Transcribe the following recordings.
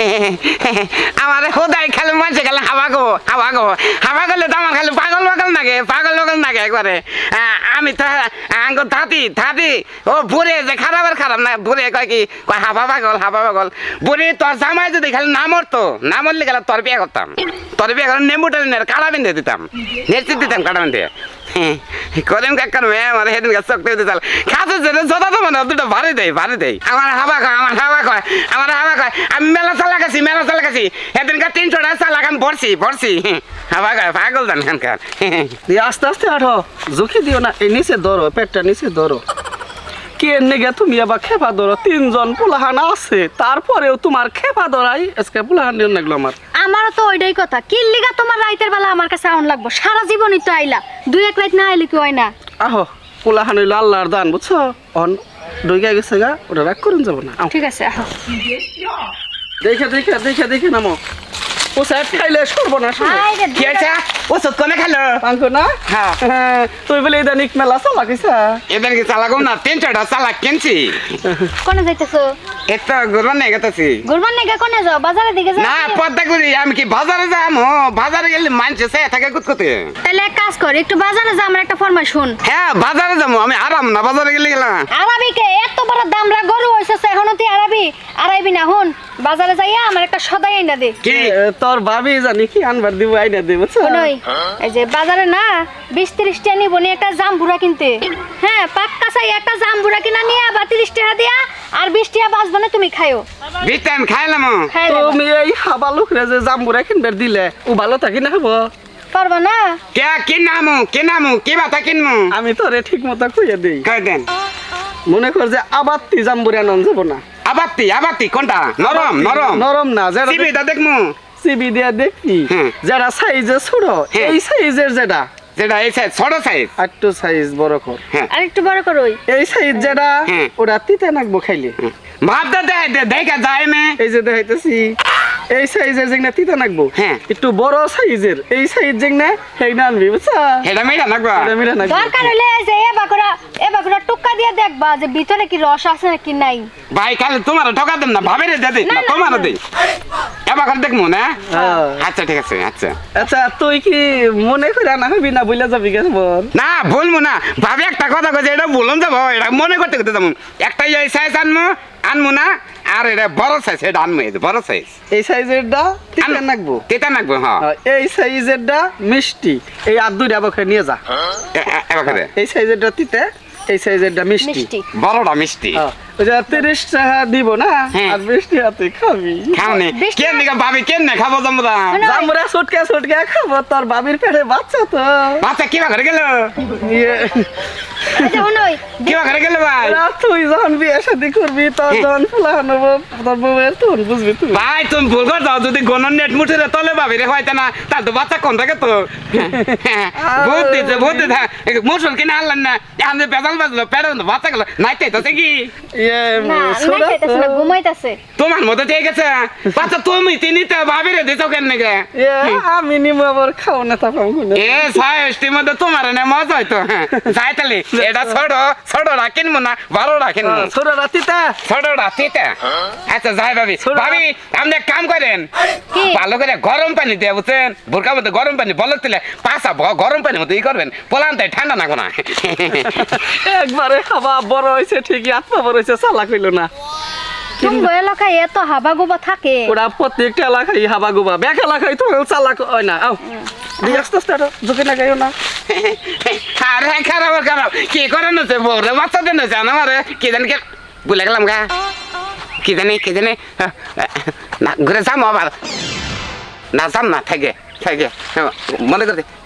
আমার হোদাই খালি মানছে খালি হাওয়া গো হাওয়া গো। হাওয়া গেলে তো আমার খালি পাগল পাগল নাগে পাগল পাগল নাগে একবারে। আহ, আমি থাতি থাতি। ও বুড়ে যে খারাপ আর খারাপ না, বুড়ে কয় কি, কয় হাবা পাগল হাবা পাগল। বুড়ি, তোর জামাই যদি খালি না মরতো, না মরলে গেলে তোর বিয়ে করতাম। তোর বিয়ে করে নেমুটা নিয়ে কাড়া বেঁধে দিতাম। নেচে দিতাম কাড়া বেঁধে। করিম কাকার মেয়ে, আমার চক্র দিতাল। খাতে যেতে জোতা তো মানে দুটো ভারী দেয় ভারী দেয় আমার হাবা কয়, আমার হাবা কয়, আমার হাবা কয়, আমি মেলা চালা গেছি মেলা চালা গেছি সেদিন কা তিনশো টাকা চালা আমি ভরছি ভরছি হাবা কয়, পাগল জান খানকার দিয়ে আস্তে আস্তে আঠো ঝুঁকি দিও না, এই নিচে ধরো পেটটা নিচে ধরো। কে নেগে তুমি আবার খেপা ধরো? তিনজন পোলাহানা আছে তারপরেও তোমার খেপা ধরাই আজকে পোলাহান নিয়ে লাগল আমার। আমারও তো ওইটাই কথা। কিল্লিগা তোমার রাইতের বেলা আমার কাছে আউন লাগবো। সারা জীবনই তো আইলা। দুই এক রাইত না আইলে কি হয় না? আহো পোলাহান হইল আল্লাহর দান বুঝছ? অন ডইগা গেছে গা ওটা রাগ করুন যাব না। ঠিক আছে আহ। দেখে দেখে দেখে দেখে নামো। ও স্যার খাইলে সর্বনাশ কি আছে ওষুধ কোনে খালো পাঙ্কো না? হ্যাঁ। হ্যাঁ, তুই বলে ইদানিক মেলা চালা কইছা এবার কি চালাগো না? তিনশো টাকা চালা কিনছি। কোনে যাইতেছো? এত গরম নেই গেছি গুরবান নেগে কোনে যাও? বাজারে দিকে যাও। না পদ্মা করি আমি কি বাজারে যাম? ও বাজারে গেলে মানছে সে থাকে কুতকুতে। তাহলে এক কাজ কর একটু বাজারে যা আমার একটা ফরমাই শুন। হ্যাঁ বাজারে যাব আমি আরাম না বাজারে গেলে গেলাম। আরাবিকে এত বড় দামরা গরু হইছে এখনও তুই আরাবি? আরাইবি না হুন বাজারে যাইয়া আমার একটা সদাই আইনা দে। কি? তোর ভাবি জানি কি আনবার দিব আইনা দিব বুঝছ? শোনই এই যে বাজারে না বিশ তিরিশ টাকা নিবো নি একটা জামবুড়া কিনতে। হ্যাঁ পাক্কা চাই একটা জামবুড়া কিনা নিয়ে বা তিরিশ টাকা দিয়া আর বিশ টাকা বাঁচবো না তুমি খাইও বিশ টাইম খাইলাম। তুমি এই হাবা লোকরে যে জাম্বুরা কিনবার দিলে ও ভালো থাকি না হব? পারবা না? কে কি নামু কি নামু কি বাতা কিনমু? আমি তোরে ঠিক মতো খুঁজে দিই। কই দেন? মনে কর যে আবার তুই জাম্বুরা নন যাব না। আবাত্তি আবাতি কোনটা? নরম নরম। নরম না যেটা সিবিটা দেখমু। সিবি দিয়া দেখি যারা যেটা সাইজে ছোট হ্যাঁ। এই সাইজের যেটা। যেটা এই সাইজ ছোট সাইজ একটু সাইজ বড় কর। হ্যাঁ। আর একটু বড় কর ওই। এই সাইজ যেটা ওরা ওটা তিতে নাকবো খাইলে। ভাবতে দে দে দেখা যায় না। এই যে দেখাইতেছি। এই সাইজের যেগনা তিতা নাকবো? হ্যাঁ। একটু বড় সাইজের। এই সাইজ যেগনা হেগনা আনবি বুঝছা? এটা মেয়েটা নাকবা। হেডা নাকবা। দরকার হলে এ বাকুরা এ বাকুরা টুক্কা দিয়ে দেখবা যে ভিতরে কি রস আছে নাকি নাই। ভাই কাল তোমার ঠকা দেন না ভাবেরে দে দে না তোমার দে করে দেখমু না হ্যাঁ। আচ্ছা ঠিক আছে আচ্ছা আচ্ছা তুই কি মনে করে আনা হবি না বইলা যাবি বল না বলব না ভাবে একটা কথা কইছে এটা বলুন যাব এটা মনে করতে করতে যাব একটা এই সাইজ আনমু আনমু না আর এটা বড় সাইজ এটা যে বড় সাইজ এই সাইজেরটা তিতে নাকবো তেতা নাকবো হ্যাঁ এই সাইজেরটা মিষ্টি এই আর দুইটা বখে নিয়ে যা এই সাইজেরটা তিতে এই সাইজেরটা মিষ্টি মিষ্টি বড়টা মিষ্টি হ্যাঁ, তিরিশ টাকা দিব না? হ্যাঁ। আর হাতে খাবি। খাওনি। বেশ কেন নিকা ভাবি কেন না খাব জমরা শোনো, জামুরা ছটকে ছটকে খাব তোর বাবির পেটে বাচ্চা তো। বাচ্চা কিবা করে গেল? ইয়ে, কিবা গেল ভাই? তুই যখন বিয়ে শাদি করবি তোর যখন ফুলা হানবো তোর বউয়ের তখন বুঝবি তুই। ভাই তুমি ভুল করে দাও যদি গণ নেট মুঠে তলে ভাবি রে হয়তো না তার তো বাচ্চা কোন থাকে তো? ভূত দিতে ভূত দিতে মুসল কিনে আনলেন না। যে পেঁচাল বাজলো পেড়ে বাচ্চা গেল। নাইতে তো কি? ইয়ে তোমার মতো ঠিক আছে? বাচ্চা তুমি তিনি তো ভাবি রে দিছো কেন নাকি ইয়ে, আমি নিমু আবার খাও না এ ছয়ষ্টির মধ্যে তোমার না মজা হইতো হ্যাঁ। যাই তাহলে এটা ছোট ছোট রাখিনমু না বড় রাখিনমু ছোড়া রাতিটা। ছোট রাখিতে আচ্ছা যাই ভাবি। ভাবি আপনি কাম করেন। ভালো করে গরম পানি দিয়ে বুঝছেন? বোরকার মধ্যে গরম পানি বলক দিলে পাশা ভ- গরম পানির মধ্যে ই করবেন। পোলান তাই ঠান্ডা না কোনা একবারে খাবা বড় হয়েছে ঠিকই আত্মা বড় হয়েছে। চালা কইল না। তুমি এলাকায় এত হাবা গোবা থাকে। ওরা প্রত্যেকটা এলাকায় হাবা গুবা ব্যাক এলাকায় তো চালাক হয় না। আও দিয়ে আস্তে আস্তে ঝুঁকে না গাইও না। আরে খারাপ খারাপ। কি করেন হচ্ছে? বউরে বাচ্চা দেন হচ্ছে আমারে কি জানি কে গেলাম গা। কি জানি কি জানি। না ঘুরে যাম আবার। না যাম না থাকে থাকে। মনে করতে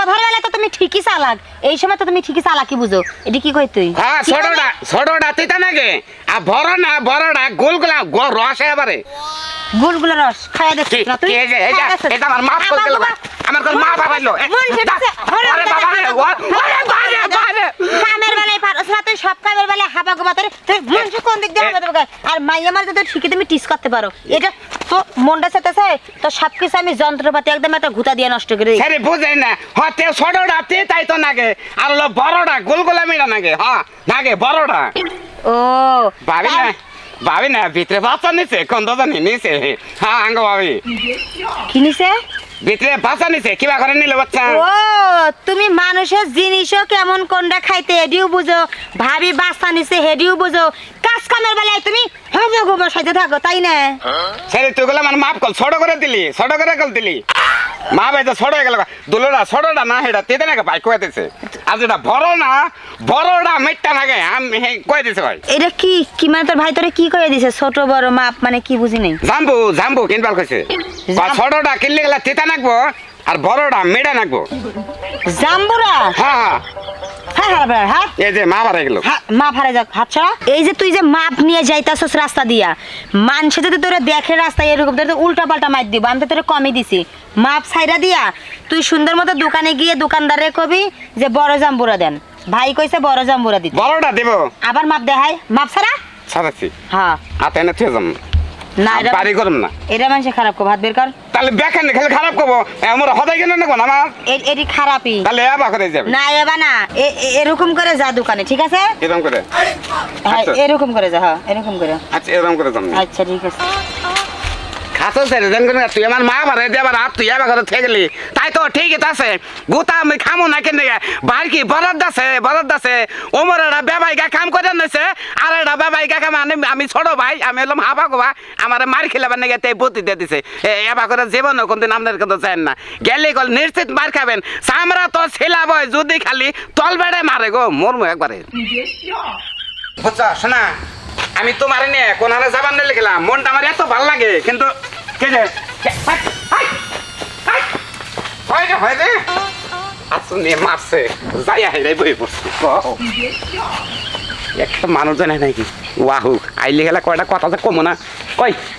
কথার বেলা তো তুমি ঠিকই চালাক। এই সময় তো তুমি ঠিকই চালাকি বুঝো। এটা কি কই তুই? হ্যাঁ ছোটটা ছোটটা তিতা নাকি? আর বড় না বড়টা গোলগুলা রস এবারে। গোলগুলা রস খায়া দেখছি না তুই এই যে এটা আমার মাফ করে দিল আমার মা মাফ পাইলো মন সেটা আরে বাবা। রে ওরে বাবা রে বাবা। রে কামের বেলায় তুই মানুষ কোন দিক দিয়ে? আর মাইয়া মার যদি ঠিকই তুমি টিস করতে পারো। এটা তো মনটা তো সব কিছু আমি যন্ত্রপাতি একদম একটা ঘুতা দিয়ে নষ্ট করে। বুঝাই না হতে ছোটটা তে তাই তো নাগে। আর হলো বড়টা গোলগোলা মেয়েটা নাগে হ্যাঁ নাগে বড়টা ও ভাবি না তার- ভাবি না ভিতরে বাচ্চা নিছে কোন জানি নিছে হ্যাঁ আঙ্গ ভাবি। কি নিছে? ভিতরে বাচ্চা নিছে কিবা করে নিলে বাচ্চা? ও তুমি মানুষের জিনিসও কেমন কোনটা খাইতে হেডিও বুঝো। ভাবি বাসা নিছে হেডিও বুঝো। কাজ কামের বেলায় তুমি হেজে গোবর সাইতে থাকো তাই না? ছেলে তুই গুলো মানে মাফ কর ছোট করে দিলি ছোট করে কল দিলি। মা ভাই তো হয়ে গেল। দুলোরা ছোটটা না হেটা তেতে না ভাই কয়ে দিছে। আর যেটা ভরো না ভরোটা মেটটা নাগে আমি হে কয়ে দিছে ভাই। এটা কি? কি মানে তোর ভাই তোরে কি কয়ে দিছে? ছোট বড় মাপ মানে কি বুঝি নাই? জাম্বু জাম্বু কিনবার কইছে। বা ছোটটা কিনলে গেলে তেতা নাকবো আর বড়টা মেডা নাকবো। জাম্বুরা? হ্যাঁ হ্যাঁ। হ্যাঁ হ্যাঁ ভাই, হ্যাঁ। এই যে মা বাড়ে গেল। হা- মাপ যাক হাত ছড়া। এই যে তুই যে মাপ নিয়ে যাইতাছস রাস্তা দিয়া মানুষে যদি তোরে দেখে রাস্তায় এরকম তোর উল্টা পাল্টা মার দিব আমি তো তোরে কমই দিছি। মাপ ছাইরা দিয়া তুই সুন্দর মতো দোকানে গিয়ে দোকানদারে কবি যে বড় জাম্বুরা দেন। ভাই কইছে বড় জাম্বুরা দিতে। বড়টা দেব। আবার মাপ দেখাই। মাপ ছাড়া? ছাড়াচ্ছি। হ্যাঁ। থুয়ে না এটা না। মানুষে খারাপ কো ভাত বের কর। তাহলে খালি খারাপ করব। আমার হদাই কেন না আমার? এ- এটি খারাপই। তাহলে আবার করে যাবে? না না। এরকম করে যা দোকানে ঠিক আছে? এরকম করে। হ্যাঁ আচ্ছা। এরকম করে যা হ্যাঁ এরকম করে। আচ্ছা এরকম করে যাম আচ্ছা ঠিক আছে। মা তুই ঠিকই আছে। আমি না কি একটা বেবাইকা কাম একটা বেবাইকা কাম আমি ছোট ভাই, আমি হলাম হাবা গোবা। আমার মার খেলাবার তাই বুদ্ধি দিয়ে দিছে। এবার করে জীবন কোনদিন আপনার কিন্তু চান না। গেলে কল নিশ্চিত মার খাবেন। সামরা তো ছেলা যদি খালি তল বেড়ে মারে গো, মরমু একবারে। আমি তোমার নিয়ে কোনারে যাবার নিয়ে লিখলাম। মনটা আমার এত ভালো লাগে, কিন্তু কে হাই। হয় রে হয় রে। আসুন মারছে। যাই আহে বই পড়ছি। একটা মানুষ জানে নাকি। ওয়াহু আইলে গেলে কয়টা কথা যে কমো না।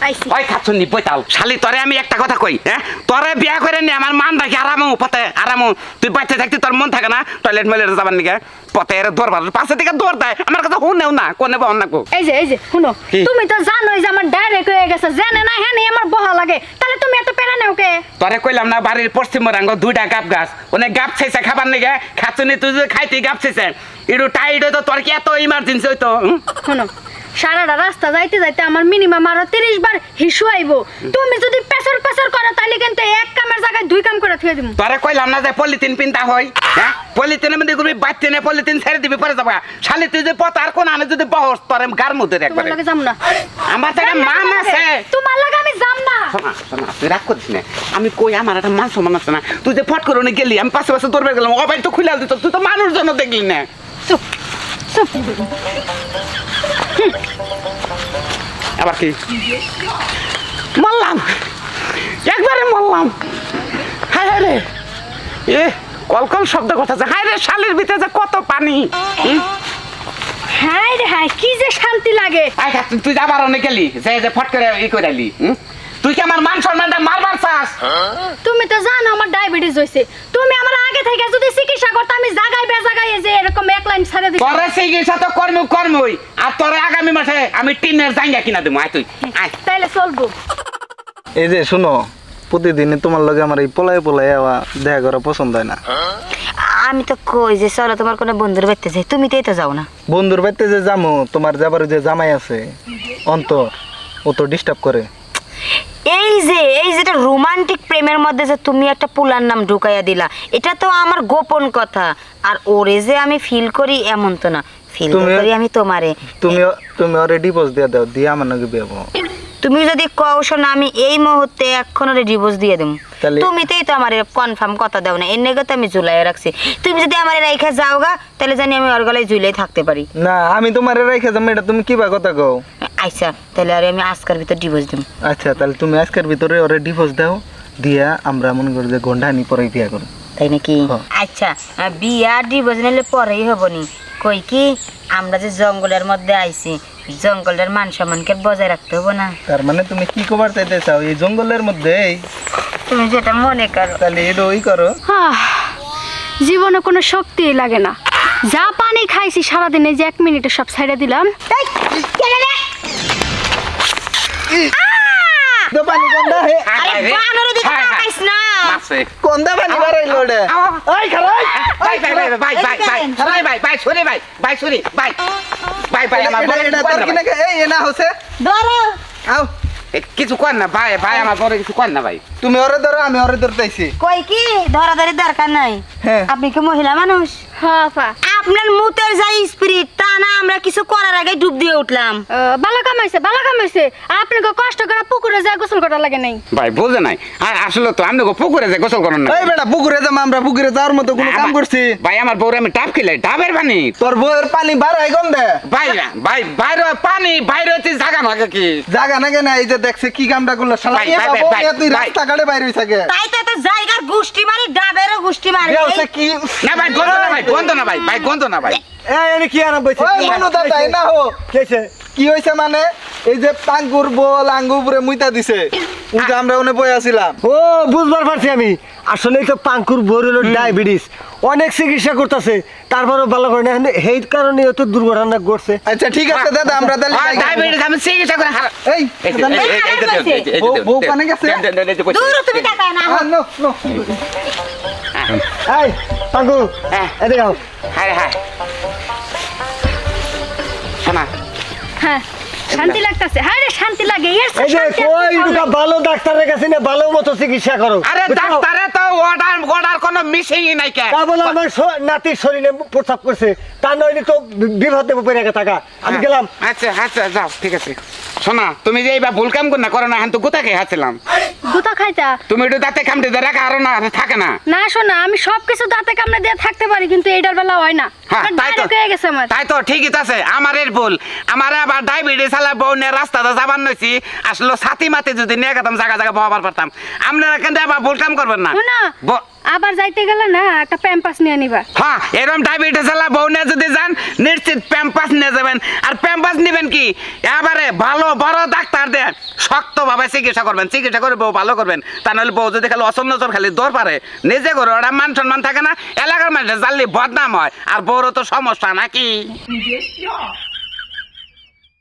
আইছি। কই খাচ্ছুন নি? বইতাল শালি তরে আমি একটা কথা কই হ্যাঁ? তরে বিয়া করে নি আমার মান রাখি আরামু পথে আরামু। তুই বাচ্চা থাকতে তোর মন থাকে না টয়লেট মেলেট যাবার নিকে পথে এর দৌড় পাশে দিকে দৌড় দেয়। আমার কথা শুনেও না কোনে বহন না এই যে এই যে শুনো? তুমি তো জানোই যে আমার ডাইরেক্ট হয়ে গেছে জেনে না হ্যাঁ আমার বহা লাগে। তাহলে তুমি এত পেরে নেও কে? তরে কইলাম না বাড়ির পশ্চিম রাঙ্গ দুইটা গাপ গাছ। অনেক গাপ ছেছে খাবার নিকে খাচ্ছুনি তুই খাইতে গাপ ছেছে একটু টাইট হইতো তোর কি এত ইমার্জেন্সি হইতো? শোনো সারাটা রাস্তা যাইতে যাইতে আমার মিনিমাম আরও তিরিশ বার হিসু আইব। তুমি যদি পেছর পেছর করো তাহলে কিন্তু এক কামের জায়গায় দুই কাম করে থুয়ে দিব তরে কইলাম না যে পলিথিন পিনতা হয় হ্যাঁ? পলিথিনের মধ্যে করবি বাচ্চা নে পলিথিন ছেড়ে দিবি পরে যাবা। শালি তুই যে পথ আর কোন আনে যদি বহস তোরে গার মধ্যে একবারে লাগে যাম না। আমার তো মান আছে। তোমার লাগে আমি যাম না। শোনা শোনা তুই রাগ করিস না। আমি কই আমার একটা মান সম্মান আছে না? তুই যে ফট করে গেলি আমি পাশে পাশে দৌড়বে গেলাম ভাই তো খুলে দিত তুই তো মানুষ জন্য দেখলি না। চুপ চুপ। আবার কি? মারলাম। একবারে মারলাম। হায় হায় রে। এ কলকল শব্দ করতেছে। হায় রে শালির ভিতরে যে কত পানি? হ্যাঁ রে হ্যাঁ কি যে শান্তি লাগে। আয় খা, তুই- যাবার অনেক গেলি। যে যে ফট করে ই করে আলি তুই কি আমার মান সম্মানটা মারবার চাস? তুমি তো জানো আমার ডায়াবেটিস হয়েছে তুমি আমার আগে থেকে যদি চিকিৎসা করতে আমি জাগাই বে জাগাই যে এরকম এক লাইন ছেড়ে দিই তোরে চিকিৎসা তো কর্ম কর্মই। আর তোরে আগামী মাসে আমি টিনের জাঙ্গা কিনা দেবো। আয় তুই। আয়। তাইলে চলবো। এই যে শুনো প্রতিদিনই তোমার লগে আমার এই পোলাই পোলাই আওয়া দেখা করা পছন্দ হয় না। আমি তো কই যে চলো তোমার কোনো বন্ধুর বাড়িতে যাই। তুমি তো তো যাও না। বন্ধুর বাড়িতে যে যামো তোমার যাবার যে জামাই আছে অন্তর ও তো ডিস্টার্ব করে। এই যে এই যেটা রোমান্টিক প্রেমের মধ্যে যে তুমি একটা পুলার নাম ঢুকাইয়া দিলা এটা তো আমার গোপন কথা। আর ওরে যে আমি ফিল করি এমন তো না। ফিল করি আমি তোমারে। তুমি তুমি ওরে ডিভোর্স দিয়ে দাও দিয়ে আমার নাকি বিয়ে। তুমি যদি কও শোনো আমি এই মুহূর্তে এখন ওরে ডিভোর্স দিয়ে দেবো তাহলে- তুমি তোই তো আমার কনফার্ম কথা দাও না। এর নেগে তো আমি জুলাই রাখছি। তুমি যদি আমার রেখে যাও গা তাহলে জানি আমি ওর গলায় ঝুলাই থাকতে পারি। না আমি তোমার রেখে যাব এটা তুমি কিবা কথা কও? আচ্ছা তাহলে আর আমি আজকের ভিতর ডিভোর্স দেবো আচ্ছা তাহলে তুমি আজকের ভিতরে ওরে ডিভোর্স দাও দিয়া আমরা মনে করি যে গন্ডানি পরে বিয়ে করো তাই নাকি। আচ্ছা বিয়া ডিভোর্স নিলে পরেই হবনি কই কি? আমরা যে জঙ্গলের মধ্যে আইছি জঙ্গলের মান সম্মানকে বজায় রাখতে হব না। তার মানে তুমি কি কবার চাইতে চাও এই জঙ্গলের মধ্যে তুমি যেটা মনে করো। তাহলে এটা ওই করো। জীবনে কোনো শক্তি লাগে না। যা পানি খাইছি সারাদিনে যে এক মিনিটে সব ছেড়ে দিলাম তাই তো পানি কোনটা হে। আরে বানরে দিকে তাকাইস না। মারছে কোনটা পানি বাড়াইলো ওটা? এই খারাই ভাই ভাই ভাই ভাই ভাই ভাই ভাই ভাই ভাই সরে ভাই ভাই সরে ভাই। ভাই ভাই আমার বড় এটা তোর কি এই এনা হচ্ছে। ধরো। আও। কিছু কর না ভাই ভাই আমার বড় কিছু কর না ভাই। তুমি ওরে ধরো আমি ওরে ধরতেছি। কই কি? ধরাধরি দরকার নাই। হ্যাঁ। আপনি কি মহিলা মানুষ? হ্যাঁ আপনার মুতের যাই স্পিরিট তা না আমরা কিছু করার আগে ডুব দিয়ে উঠলাম। ভালো কামাইছে ভালো কামাইছে আপনাকে কষ্ট করে পুকুরে যায় গোসল করা লাগে নাই। ভাই বুঝে নাই। আর আসলে তো আমি পুকুরে যে গোসল করেন না এই বেটা পুকুরে যাম আমরা পুকুরে যাওয়ার মতো কোনো কাম করছি। ভাই আমার বউরে আমি টাপ খেলে ডাবের পানি তোর বউয়ের পানি বাড়াই কম দে ভাই ভাই বাইরে পানি বাইরে হচ্ছে জাগা নাগে কি? জাগা না এই যে দেখছে কি কামটা করল? শালা এ ভাই, এ তুই ভাই। রাস্তাঘাটে বাইরে হইছে তাই তো এত জায়গার গোষ্ঠী মারি ডাবেরও গোষ্ঠী মারি। এ কি? না ভাই গন্ধ না ভাই গন্ধ না ভাই ভাই গন্ধ না ভাই। ওই মনু দাদা এই না হো। কি হইছে? মানে? এই যে পাঙ্গুর বল আঙ্গুরে মুইতা দিছে। আমরা ওনে বই আছিলাম ও বুঝবার পারছি আমি। আসলেই তো পাঙ্কুর বউর হলো ডায়াবেটিস অনেক চিকিৎসা করতেছে তারপরে ভালো করে না এই কারণে তো দুর্ঘটনা ঘটছে আচ্ছা ঠিক আছে দাদা আমরা তাহলে ডায়াবেটিস আমি চিকিৎসা করে এই বউ কানে গেছে দূর তুমি টাকা না নো নো এই পাঙ্কু এই দেখো হ্যাঁ হ্যাঁ শোনা হ্যাঁ শান্তি লাগতাছে। হ্যাঁ রে শান্তি লাগে এর এই যে কই দুটা ভালো ডাক্তারের কাছে না ভালো মতো চিকিৎসা করো? আরে ডাক্তারে তো অর্ডার অর্ডার কোনো মিশেই নাই কে। তা বলে আমার নাতির শরীরে প্রস্তাব করছে। তা নইলে তো বিপদে পড়ে দেবো টাকা। থাকা আমি গেলাম। আচ্ছা আচ্ছা যাও ঠিক আছে। শোনা তুমি যে এইবার ভুল কাম করো না করো না এখন তো গোতা খেয়ে হাসছিলাম গুতা খাইতা? তুমি একটু দাঁতে কামড়ে দিয়ে রাখা আরও না থাকে না। না শোনা আমি সবকিছু দাঁতে কামড়ে দিয়ে থাকতে পারি কিন্তু এইটার বেলা হয় না। হ্যাঁ তাই তো। হয়ে গেছে আমার। তাই তো ঠিকই তো আছে। আমার এর ভুল। আমার আবার ডায়াবেটিস আলা বউ নিয়ে রাস্তাতে যাবার নইছি। আসলে ছাতি মাতি যদি নিয়ে গেতাম জায়গা জায়গা বহাবার পারতাম। আপনারা কিন্তু আবার ভুল কাম করবেন না। আবার যাইতে গেলে না, একটা প্যাম্পাস নিয়ে নিবা। হ্যাঁ এরকম ডায়াবেটিস আলা বউ নিয়ে যদি যান, নিশ্চিত প্যাম্পাস নিয়ে যাবেন। আর প্যাম্পাস নেবেন কি? এবারে ভালো, বড় ডাক্তার দেন। শক্তভাবে চিকিৎসা করবেন, চিকিৎসা করে বউ ভালো করবেন। তা নাহলে বউ যদি খালি অসন্ন নজর খালি দৌড় পারে, নিজে করে ওরা মান সম্মান থাকে না, এলাকার মানুষের জানলে বদনাম হয়। আর বউরও তো সমস্যা নাকি?